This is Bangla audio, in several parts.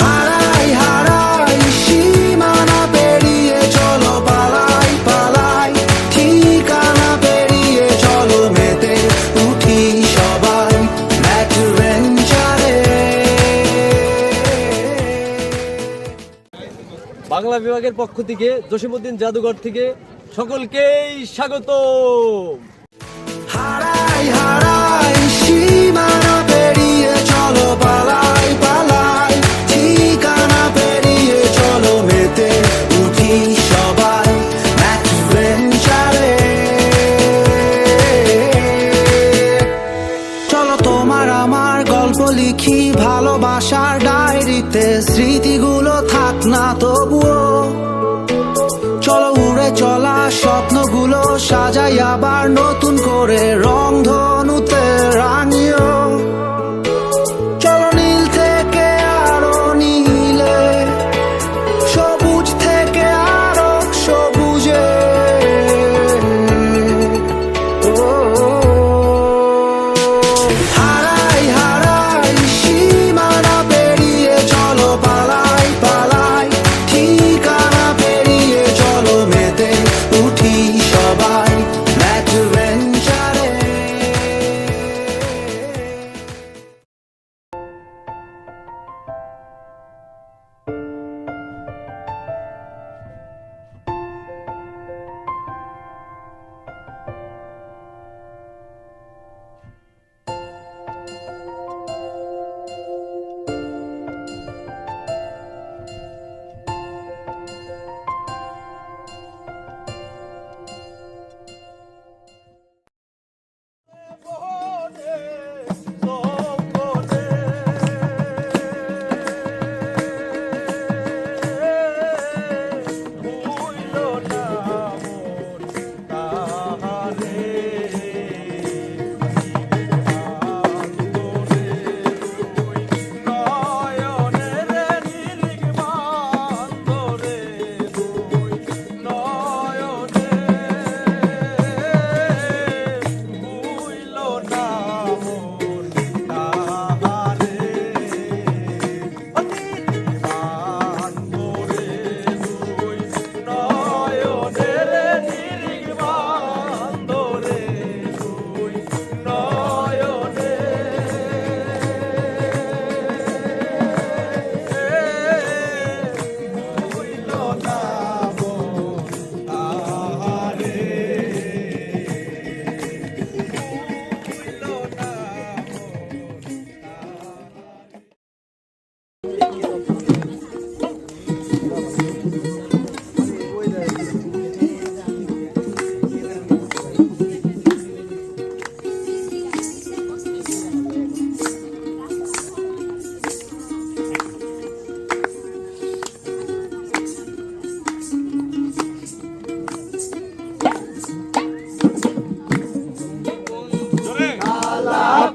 হারাই হারাই সীমানা পেরিয়ে চলো পালাই পালাই। ঠিকানা পেরিয়ে চলো মেতে উঠি সবাই অ্যাডভেঞ্চারে বাংলা বিভাগের পক্ষ থেকে জসিমুদ্দিন জাদুঘর থেকে সকলকেই স্বাগত হারাই হারাই। স্মৃতিগুলো থাক না তবুও। চলো উড়ে চলা স্বপ্নগুলো সাজাই আবার নতুন করে রং ধনুতে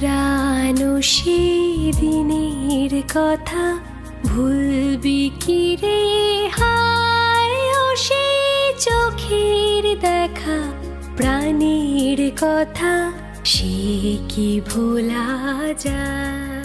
পুরানো সেদিনের কথা ভুলবি কি রে? হায় সে চোখের দেখা, প্রাণীর কথা সে কি ভোলা যায়?